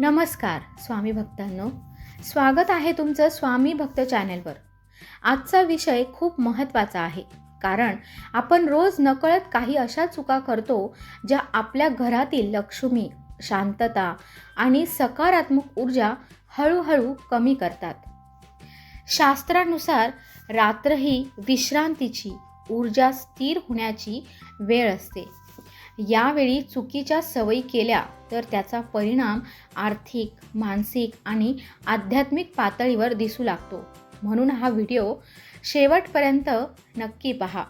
नमस्कार स्वामी भक्तांनो. स्वागत आहे तुमचं स्वामी भक्त चॅनेलवर. आजचा विषय खूप महत्त्वाचा आहे कारण आपण रोज नकळत काही अशा चुका करतो ज्या आपल्या घरातील लक्ष्मी शांतता आणि सकारात्मक ऊर्जा हळूहळू कमी करतात. शास्त्रानुसार रात्र ही विश्रांतीची ऊर्जा स्थिर होण्याची वेळ असते. यावेळी चुकीच्या सवयी केल्या तर त्याचा परिणाम आर्थिक मानसिक आणि आध्यात्मिक पातळीवर दिसू लागतो. म्हणून हा व्हिडिओ शेवटपर्यंत नक्की पहा.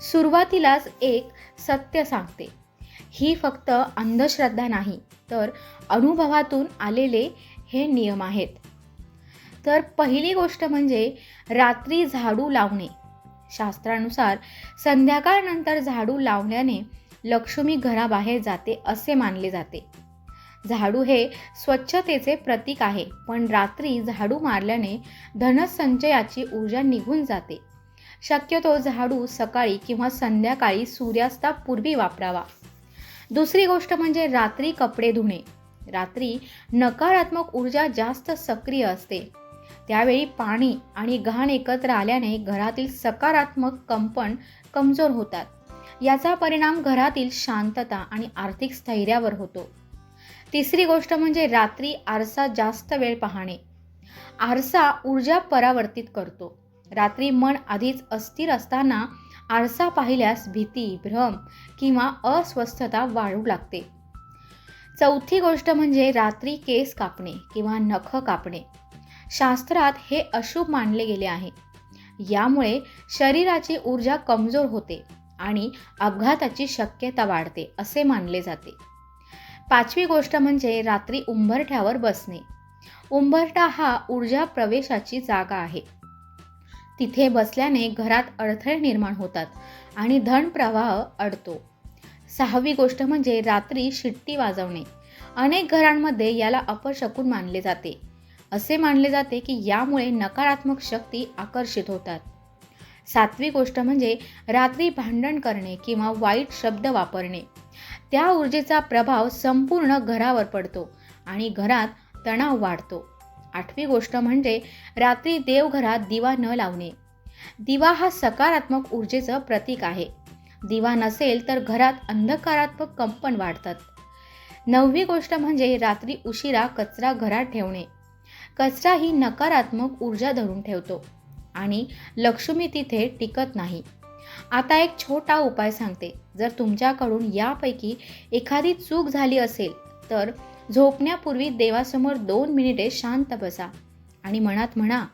सुरुवातीलाच एक सत्य सांगते. ही फक्त अंधश्रद्धा नाही तर अनुभवातून आलेले हे नियम आहेत. तर पहिली गोष्ट म्हणजे रात्री झाडू लावणे. शास्त्रानुसार संध्याकाळनंतर झाडू लावल्याने लक्ष्मी घराबाहेर जाते असे मानले जाते. झाडू हे स्वच्छतेचे प्रतीक आहे पण रात्री झाडू मारल्याने धनसंचयाची ऊर्जा निघून जाते. शक्यतो झाडू सकाळी किंवा संध्याकाळी सूर्यास्तापूर्वी वापरावा. दुसरी गोष्ट म्हणजे रात्री कपडे धुणे. रात्री नकारात्मक ऊर्जा जास्त सक्रिय असते. त्यावेळी पाणी आणि घाण एकत्र आल्याने घरातील सकारात्मक कंपन कमजोर होतात. याचा परिणाम घरातील शांतता आणि आर्थिक स्थैर्यावर होतो. तिसरी गोष्ट म्हणजे रात्री आरसा जास्त वेळ पाहणे. आरसा ऊर्जा परावर्तित करतो. रात्री मन आधीच अस्थिर असताना आरसा पाहिल्यास भीती भ्रम किंवा अस्वस्थता वाढू लागते. चौथी गोष्ट म्हणजे रात्री केस कापणे किंवा नख कापणे. शास्त्रात हे अशुभ मानले गेले आहे. यामुळे शरीराची ऊर्जा कमजोर होते. आणि अपघाताची शक्यता वाढते असे मानले जाते. पाचवी गोष्ट म्हणजे रात्री उंबरठ्यावर बसणे. उंबरठा हा ऊर्जा प्रवेशाची जागा आहे. तिथे बसल्याने घरात अडथळे निर्माण होतात आणि धन प्रवाह अडतो. सहावी गोष्ट म्हणजे रात्री शिट्टी वाजवणे. अनेक घरांमध्ये याला अपशकून मानले जाते. असे मानले जाते की यामुळे नकारात्मक शक्ती आकर्षित होतात. सातवी गोष्ट म्हणजे रात्री भांडण करणे किंवा वाईट शब्द वापरणे. त्या ऊर्जेचा प्रभाव संपूर्ण घरावर पडतो आणि घरात तणाव वाढतो. आठवी गोष्ट म्हणजे रात्री देवघरात दिवा न लावणे. दिवा हा सकारात्मक ऊर्जेचं प्रतीक आहे. दिवा नसेल तर घरात अंधकारात्मक कंपन वाढतात. नववी गोष्ट म्हणजे रात्री उशिरा कचरा घरात ठेवणे. कचरा ही नकारात्मक ऊर्जा धरून ठेवतो. आणि लक्ष्मी तिथे टिकत नाही. आता एक छोटा उपाय सांगते. जर तुमच्याकडून यापैकी एखादी चूक झाली असेल तर झोपण्यापूर्वी देवासमोर दोन मिनिटे शांत बसा आणि मनात म्हणा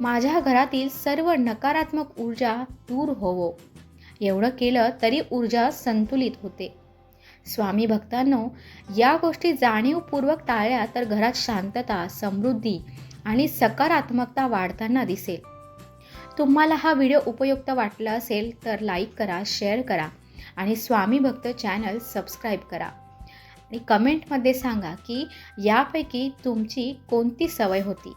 माझ्या घरातील सर्व नकारात्मक ऊर्जा दूर होवो. एवढं केलं तरी ऊर्जा संतुलित होते. स्वामी भक्तांनो या गोष्टी जाणीवपूर्वक टाळल्या तर घरात शांतता समृद्धी आणि सकारात्मकता वाढताना दिसेल. तुम्हाला हा व्हिडिओ उपयुक्त वाटला असेल तर लाईक करा शेअर करा आणि स्वामी भक्त चॅनल सबस्क्राईब करा. आणि कमेंटमध्ये सांगा की यापैकी तुमची कोणती सवय होती?